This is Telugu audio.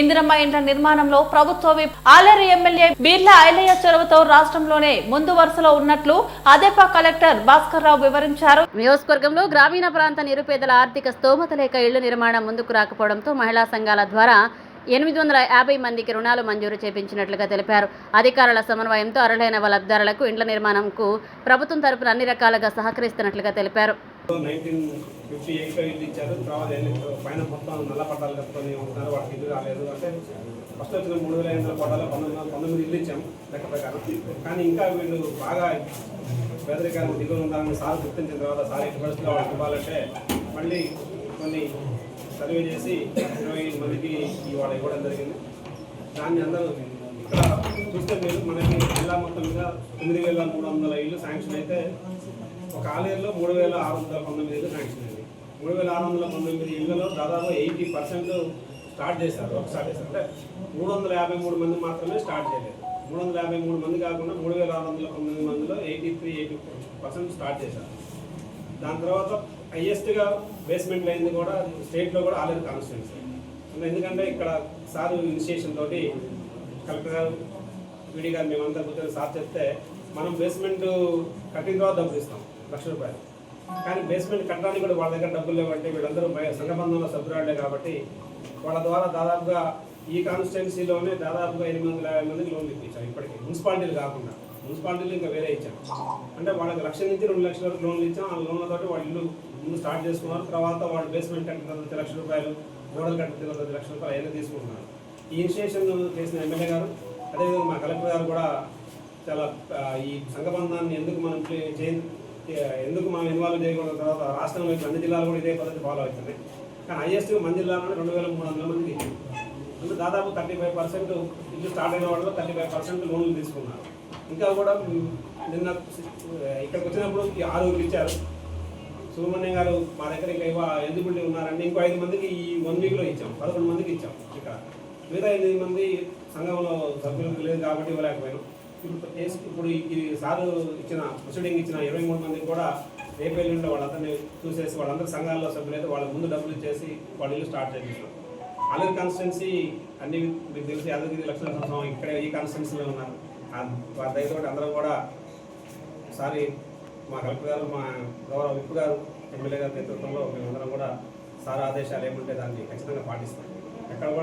ఇందిరమ్మ ఇండ్ల నిర్మాణంలో ప్రభుత్వ ఆలేరు ఎమ్మెల్యే బీర్లా ఐలయ్య చొరవతో రాష్ట్రంలోనే ముందు వరుసలో ఉన్నట్లు అదేపా కలెక్టర్ భాస్కర్ రావు వివరించారు. నియోజకవర్గంలో గ్రామీణ ప్రాంత నిరుపేదల ఆర్థిక స్తోమత లేక ఇళ్ళ నిర్మాణం ముందుకు రాకపోవడంతో మహిళా సంఘాల ద్వారా ఎనిమిది వందల యాభై మందికి రుణాలు మంజూరు చేపించినట్లుగా తెలిపారు. అధికారుల సమన్వయంతో అర్హులైన లబ్ధారులకు ఇండ్ల నిర్మాణంకు ప్రభుత్వం తరపున అన్ని రకాలుగా సహకరిస్తున్నట్లుగా తెలిపారు. నైన్టీన్ ఫిఫ్టీ ఎయిట్లో ఇల్లు ఇచ్చారు తర్వాత పైన మొత్తం నల్ల పట్టాలు కట్టుకొని ఉంటున్నారు వాళ్ళకి ఇల్లు రాలేదు. అంటే ఫస్ట్ వచ్చిన మూడు వేల ఐదు వందల పట్టాలు పంతొమ్మిది వందల పంతొమ్మిది ఇల్లు ఇచ్చాం లెక్క ప్రకారం. కానీ ఇంకా వీళ్ళు బాగా పేదరికాన్ని దిగులు ఉండాలని సార్ గుర్తించిన తర్వాత సార్ ఎట్టి పరిస్థితుల్లో వాళ్ళకి ఇవ్వాలంటే మళ్ళీ కొన్ని సర్వే చేసి ఇరవై మందికి ఇవాళ ఇవ్వడం జరిగింది. దాన్ని అందరూ ఇక్కడ చూస్తే మీరు మనకి జిల్లా మొత్తం మీద తొమ్మిది వేల మూడు వందల ఇల్లు శాంక్షన్ అయితే ఒక ఆలయంలో మూడు వేల ఆరు వందల పంతొమ్మిది ఇళ్ళు శాంక్షన్ అయింది మూడు వేల ఆరు వందల పంతొమ్మిది ఇళ్ళలో దాదాపు ఎయిటీ పర్సెంట్ స్టార్ట్ చేశారు ఒకసారి స్టార్ట్ చేశారు. అంటే మూడు వందల యాభై మూడు మంది మాత్రమే స్టార్ట్ చేయలేదు. మూడు వందల యాభై మూడు మంది కాకుండా మూడు వేల ఆరు వందల పంతొమ్మిది మందిలో eighty three eighty percent start చేశారు. దాని తర్వాత హయ్యెస్ట్గా బేస్మెంట్ అయింది కూడా స్టేట్లో కూడా ఆలేరు కాన్స్టిట్యున్సీ. ఎందుకంటే ఇక్కడ సార్ ఇనిషియేషన్ తోటి కలెక్టర్ గారు విడి గారు మేమంతా కూర్చొని సార్ చెప్తే మనం బేస్మెంట్ కట్టిన తర్వాత డబ్బులు ఇస్తాం. లక్ష రూపాయలు. కానీ బేస్మెంట్ కట్టడానికి కూడా వాళ్ళ దగ్గర డబ్బులు లేవంటే వీళ్ళందరూ సంఘబంధంలో సభ్యురాళ్ళే కాబట్టి వాళ్ళ ద్వారా దాదాపుగా ఈ కాన్స్టిట్యున్సీలోనే దాదాపుగా ఎనిమిది వందల యాభై మందికి లోన్లు ఇప్పించాం ఇప్పటికి. మున్సిపాలిటీలు కాకుండా. మున్సిపాలిటీలు ఇంకా వేరే ఇచ్చాం అంటే వాళ్ళకి లక్ష నుంచి రెండు లక్షల వరకు లోన్లు ఇచ్చాం. ఆ లోన్లతో వాళ్ళు ఇల్లు ముందు స్టార్ట్ చేసుకున్నారు. తర్వాత వాళ్ళు బేస్మెంట్ కట్టిన తర్వాత లక్ష రూపాయలు గోడలు కట్టిన తర్వాత లక్ష రూపాయలు అయినా తీసుకుంటున్నారు. ఈ ఇనిషియేషన్ చేసిన ఎమ్మెల్యే గారు అదేవిధంగా మా కలెక్టర్ గారు కూడా చాలా ఈ సంఘబంధాన్ని ఎందుకు మనం చే- ఎందుకు మనం ఇన్వాల్వ్ చేయకూడదు? తర్వాత రాష్ట్రంలో అన్ని జిల్లాలు కూడా ఇదే పద్ధతి ఫాలో అవుతున్నాయి. కానీ హైయెస్ట్ మన జిల్లాలోనే రెండు వేల మూడు వందల మందికి అంటే దాదాపు థర్టీ ఫైవ్ పర్సెంట్ ఇల్లు స్టార్ట్ అయిన వాళ్ళు థర్టీ ఫైవ్ పర్సెంట్ లోన్లు తీసుకున్నారు. ఇంకా కూడా నిన్న ఇక్కడికి వచ్చినప్పుడు ఆరుగురు ఇచ్చారు. సుబ్రహ్మణ్యం గారు మా దగ్గర ఇంకా ఇవ్వ ఎలిజిబిలిటీ ఉన్నారండి ఇంకో ఐదు మందికి ఈ వన్ వీక్లో ఇచ్చాం. పదకొండు మందికి ఇచ్చాం ఇక్కడ. మిగతా ఎనిమిది మంది సంఘంలో సభ్యులకు లేదు కాబట్టి ఇవ్వలేకపోయాం కేసు ఇప్పుడు ఈ సారు ఇచ్చిన ప్రొసీడింగ్ ఇచ్చిన ఇరవై మూడు మందికి కూడా రేపు ఎల్లుండి వాళ్ళందరినీ చూసేసి వాళ్ళందరూ సంఘాల్లో సభ్యులైతే వాళ్ళ ముందు డబ్బులు ఇచ్చేసి వాళ్ళ ఇల్లు స్టార్ట్ చేయించాం. అల్లరి కాన్స్టిట్యున్సీ అన్ని మీకు తెలిసి యాదగిరి లక్షణ సంవత్సరం ఇక్కడే ఈ కాన్స్టిట్యున్సీలో ఉన్నారు. దయతో వారి అందరం కూడా ఒకసారి మా కలెక్టర్ గారు మా గౌరవ విప్ గారు ఎమ్మెల్యే గారి నేతృత్వంలో మేమందరం కూడా సార్ ఆదేశాలు ఏముంటే దాన్ని ఖచ్చితంగా పాటిస్తాం. ఎక్కడ కూడా